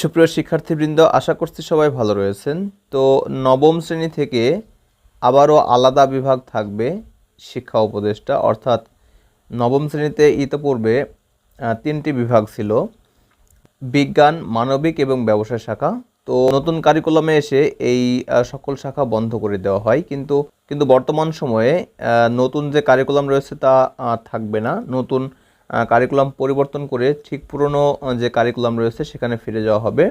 সুপ্রিয় শিক্ষার্থীবৃন্দ, আশা করছি সবাই ভালো রয়েছেন। তো নবম শ্রেণি থেকে আবারও আলাদা বিভাগ থাকবে শিক্ষা উপদেষ্টা। অর্থাৎ নবম শ্রেণীতে ইতোপূর্বে তিনটি বিভাগ ছিল, বিজ্ঞান, মানবিক এবং ব্যবসায় শাখা। তো নতুন কারিকুলামে এসে এই সকল শাখা বন্ধ করে দেওয়া হয়। কিন্তু কিন্তু বর্তমান সময়ে নতুন যে কারিকুলাম রয়েছে তা থাকবে না। নতুন কারিকুলাম পরিবর্তন করে ঠিক পুরনো যে কারিকুলাম রয়েছে সেখানে ফিরে যাওয়া হবে।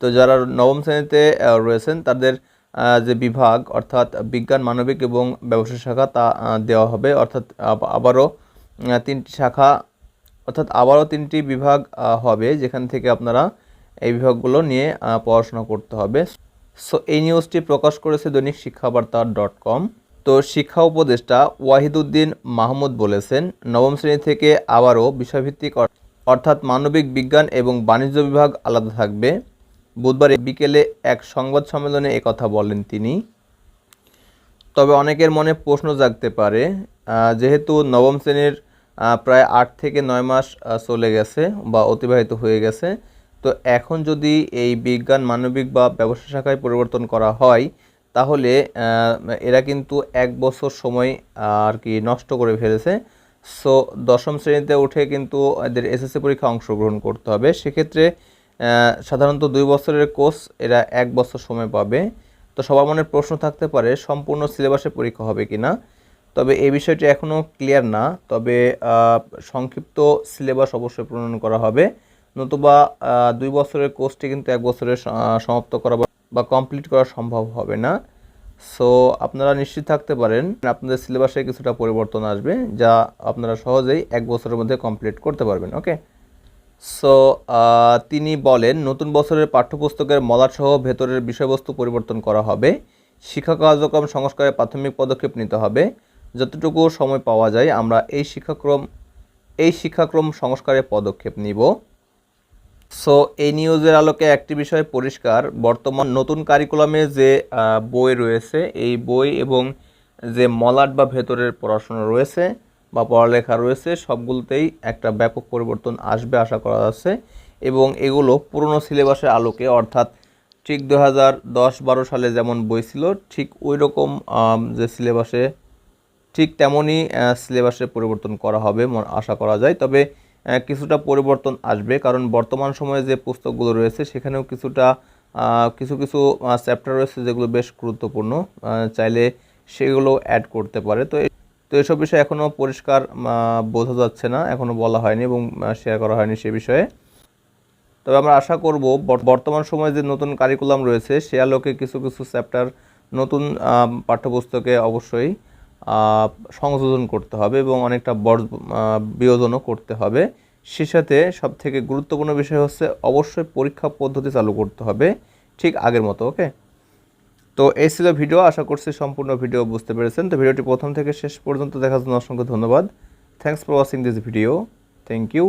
তো যারা নবম শ্রেণীতে রয়েছেন, তাদের যে বিভাগ, অর্থাৎ বিজ্ঞান, মানবিক এবং ব্যবসা শাখা, তা দেওয়া হবে। অর্থাৎ আবারও তিনটি শাখা, অর্থাৎ আবারও তিনটি বিভাগ হবে, যেখান থেকে আপনারা এই বিভাগগুলো নিয়ে পড়াশোনা করতে হবে। সো এই নিউজটি প্রকাশ করেছে দৈনিক শিক্ষাবার্তা ডট কম। তো শিক্ষা উপদেষ্টা ওয়াহিদুদ্দিন মাহমুদ বলেছেন, নবম শ্রেণি থেকে আবারও বিষয়ভিত্তিক অর- অর্থাৎ মানবিক বিজ্ঞান এবং বাণিজ্য বিভাগ আলাদা থাকবে। বুধবার বিকেলে এক সংবাদ সম্মেলনে একথা বলেন তিনি। তবে অনেকের মনে প্রশ্ন জাগতে পারে যেহেতু নবম শ্রেণির প্রায় আট থেকে নয় মাস চলে গেছে বা অতিবাহিত হয়ে গেছে। তো এখন যদি এই বিজ্ঞান, মানবিক বা ব্যবসা শাখায় পরিবর্তন করা হয় তাহলে এরা কিন্তু এক বছর সময় আর কি নষ্ট করে ফেলেছে। সো, দশম শ্রেণীতে উঠে কিন্তু এদের এসএসসি পরীক্ষা অংশগ্রহণ করতে হবে। সেক্ষেত্রে সাধারণত দুই বছরের কোর্স এরা এক বছর সময় পাবে। তো সবার মনে প্রশ্ন থাকতে পারে, সম্পূর্ণ সিলেবাসে পরীক্ষা হবে কি না তবে এই বিষয়টি এখনও ক্লিয়ার না। তবে সংক্ষিপ্ত সিলেবাস অবশ্যই প্রণয়ন করা হবে। নতুবা দুই বছরের কোর্সটি কিন্তু এক বছরে সমাপ্ত করা বা- কমপ্লিট করা সম্ভব হবে না। সো আপনারা নিশ্চিত থাকতে পারেন, আপনাদের সিলেবাসে কিছুটা পরিবর্তন আসবে, যা আপনারা সহজেই এক বছরের মধ্যে কমপ্লিট করতে পারবেন ওকে সো তিনি বলেন, নতুন বছরের পাঠ্যপুস্তকের মলাটসহ ভেতরের বিষয়বস্তু পরিবর্তন করা হবে, শিক্ষা কার্যক্রম সংস্কারে প্রাথমিক পদক্ষেপ নিতে হবে। যতটুকু সময় পাওয়া যায়, আমরা এই শিক্ষাক্রম এই শিক্ষাক্রম সংস্কারে পদক্ষেপ নিব। সো এই নিউজের আলোকে একটি বিষয় পরিষ্কার। বর্তমান নতুন কারিকুলামে যে বই রয়েছে, এই বই এবং যে মলাট বা ভেতরের পড়াশোনা রয়েছে বা পড়ালেখা রয়েছে, সবগুলোতেই একটা ব্যাপক পরিবর্তন আসবে আশা করা যাচ্ছে। এবং এগুলো পুরনো সিলেবাসের আলোকে, অর্থাৎ ঠিক দু হাজার দশ বারো সালে যেমন বই ছিল, ঠিক ওই রকম যে সিলেবাসে, ঠিক তেমনই সিলেবাসে পরিবর্তন করা হবে আশা করা যায়। তবে কিছুটা পরিবর্তন আসবে। কারণ বর্তমান সময়ে যে পুস্তকগুলো রয়েছে, সেখানেও কিছুটা কিছু কিছু চ্যাপ্টার রয়েছে যেগুলো বেশ গুরুত্বপূর্ণ। চাইলে সেগুলো অ্যাড করতে পারে। তো তো এসব বিষয়ে এখনও পরিষ্কার বোঝা যাচ্ছে না এখনও বলা হয়নি এবং শেয়ার করা হয়নি সে বিষয়ে। তবে আমরা আশা করব, বর- বর্তমান সময়ে যে নতুন কারিকুলাম রয়েছে, সে আলোকে কিছু কিছু চ্যাপ্টার নতুন পাঠ্যপুস্তকে অবশ্যই সংযোজন করতে হবে এবং অনেকটা বর বিয়োজনও করতে হবে। সে সাথে সব থেকে গুরুত্বপূর্ণ বিষয় হচ্ছে অবশ্যই পরীক্ষা পদ্ধতি চালু করতে হবে। ঠিক আগের মতো, ওকে? তো এই ছিল ভিডিও, আশা করছি সম্পূর্ণ ভিডিও বুঝতে পেরেছেন। তো ভিডিওটি প্রথম থেকে শেষ পর্যন্ত দেখার জন্য অসংখ্য ধন্যবাদ। Thanks for watching this video thank you